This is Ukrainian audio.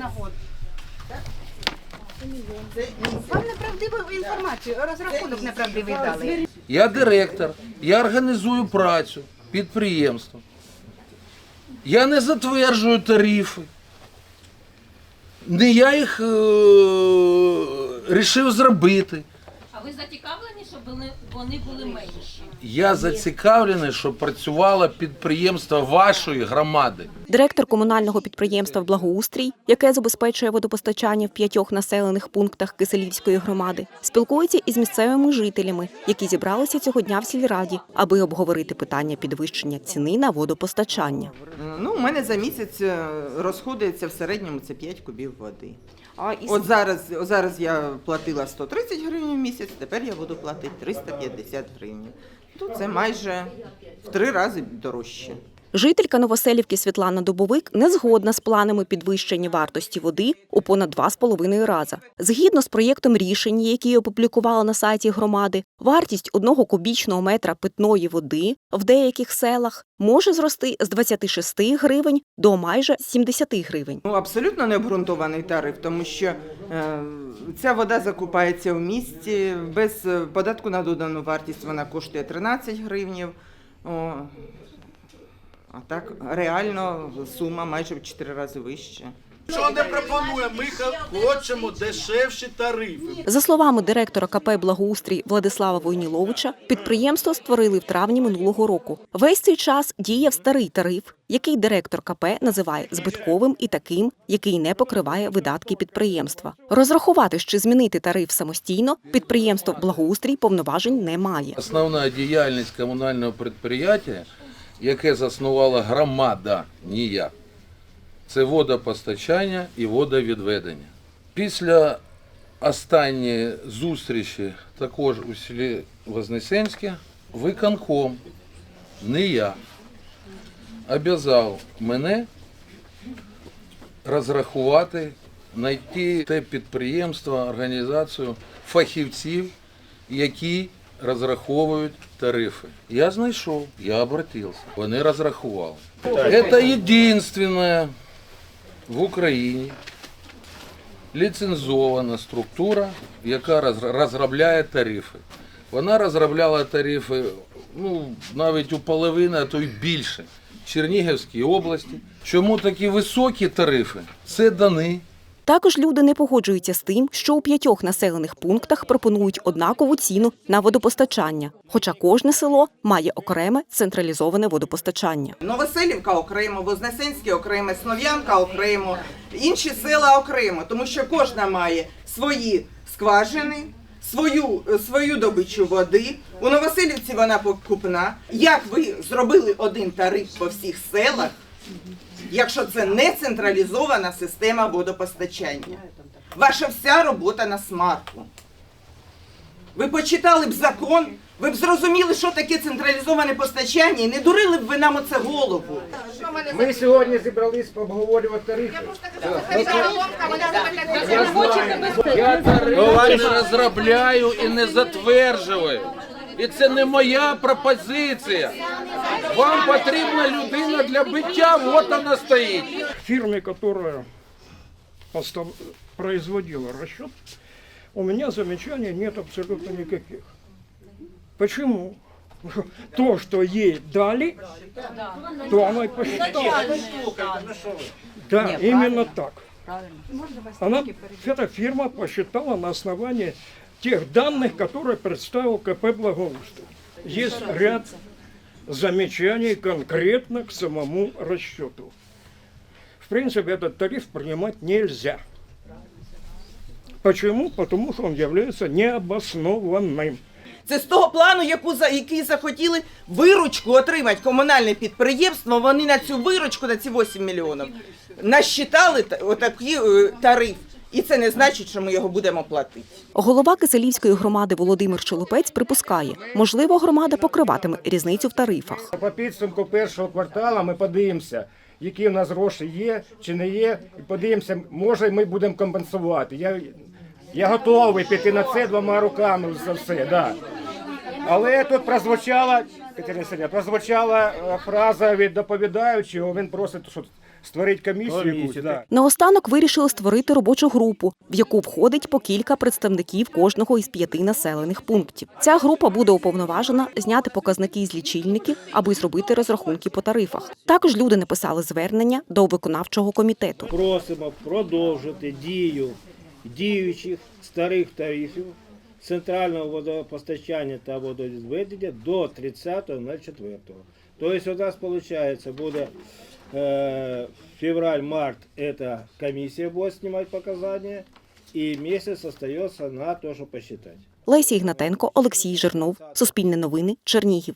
на год. Вам неправдиву інформацію, розрахунок неправдивий дали. Я директор, я організую працю підприємства. Я не затверджую тарифи. Не я їх е- рішив зробити. Зацікавлені, щоб вони, вони були менші? Я зацікавлений, щоб працювало підприємство вашої громади. Директор комунального підприємства Благоустрій, яке забезпечує водопостачання в п'ятьох населених пунктах Киселівської громади, спілкується із місцевими жителями, які зібралися цього дня в сільраді, аби обговорити питання підвищення ціни на водопостачання. Ну, у мене за місяць е, розходується в середньому це 5 кубів води. А із От зараз, зараз я платила 130 гривень в місяць, тепер я буду платити 350 гривень. То це майже в три рази дорожче. Жителька Новоселівки Світлана Добовик не згодна з планами підвищення вартості води у понад два з половиною рази. Згідно з проєктом рішення, який опублікувала на сайті громади, вартість одного кубічного метра питної води в деяких селах може зрости з 26 гривень до майже 70 гривень. Ну, абсолютно необґрунтований тариф, тому що е, ця вода закупається в місті, без е, податку на додану вартість вона коштує 13 гривнів. О, а так реально сума майже в 4 рази вища. Що не пропонує? Ми хочемо дешевші тарифи. За словами директора КП Благоустрій Владислава Войніловича, підприємство створили в травні минулого року. Весь цей час діяв старий тариф, який директор КП називає збитковим і таким, який не покриває видатки підприємства. Розрахувати чи змінити тариф самостійно підприємство Благоустрій повноважень не має. Основна діяльність комунального підприємства, яке заснувала громада, не я, це водопостачання і водовідведення. Після останньої зустрічі також у селі Вознесенське виконком, не я, обязав мене розрахувати, знайти те підприємство, організацію фахівців, які розраховують тарифи. Я знайшов, я обратився. Вони розрахували. Це єдине в Україні ліцензована структура, яка розробляє тарифи. Вона розробляла тарифи ну, навіть у половини, а то й більше. в Чернігівській області. Чому такі високі тарифи? Це дани. Також люди не погоджуються з тим, що у п'ятьох населених пунктах пропонують однакову ціну на водопостачання, хоча кожне село має окреме централізоване водопостачання. Новоселівка окремо, Вознесенське окремо, Слов'янка окремо, інші села окремо, тому що кожна має свої скважини, свою, свою добичу води. У Новоселівці вона покупна. Як ви зробили один тариф по всіх селах, якщо це не централізована система водопостачання? Ваша вся робота на смарку. Ви почитали б закон, ви б зрозуміли, що таке централізоване постачання, і не дурили б ви нам оце голову. Ми сьогодні зібрались обговорювати тарифи. Я не розробляю і не затверджую. І це не моя пропозиція. Вам потрібна людина для биття, от вона стоїть. Фирме, которая постав- производила расчет, у меня замечаний нет абсолютно никаких. Почему? То, что ей дали, то она и посчитала. Да, именно так. Она, эта фирма посчитала на основании тех данных, которые представил КП Благоустрой. Есть ряд замечаний конкретно к самому расчету. В принципе, этот тариф принимать нельзя. Почему? Потому что он является необоснованным. Це з того плану, яку за який захотіли виручку отримати комунальне підприємство. Вони на цю виручку, на ці 8 мільйонів, насчитали та- отакий е, тариф. І це не значить, що ми його будемо платити. Голова Киселівської громади Володимир Чолопець припускає, можливо, громада покриватиме різницю в тарифах. По підсумку першого кварталу ми подивимося, які в нас гроші є чи не є, і подивимося, може ми будемо компенсувати. Я, я готовий піти на це двома руками за все. Да. Але тут прозвучала, Катерина Сергійовна, прозвучала е, фраза від доповідаючого, він просить, що створити комісію, якусь. Комісію, Да. Наостанок вирішили створити робочу групу, в яку входить по кілька представників кожного із п'яти населених пунктів. Ця група буде уповноважена зняти показники з лічильників, аби зробити розрахунки по тарифах. Також люди написали звернення до виконавчого комітету. Просимо продовжити дію діючих старих тарифів центрального водопостачання та водовідведення до 30.04. Тобто у нас виходить буде э, февраль-март это комиссия будет снимать показания, и месяц остается на то, чтобы посчитать. Леся Ігнатенко, Олексій Жирнов, Суспільне новини, Чернігів.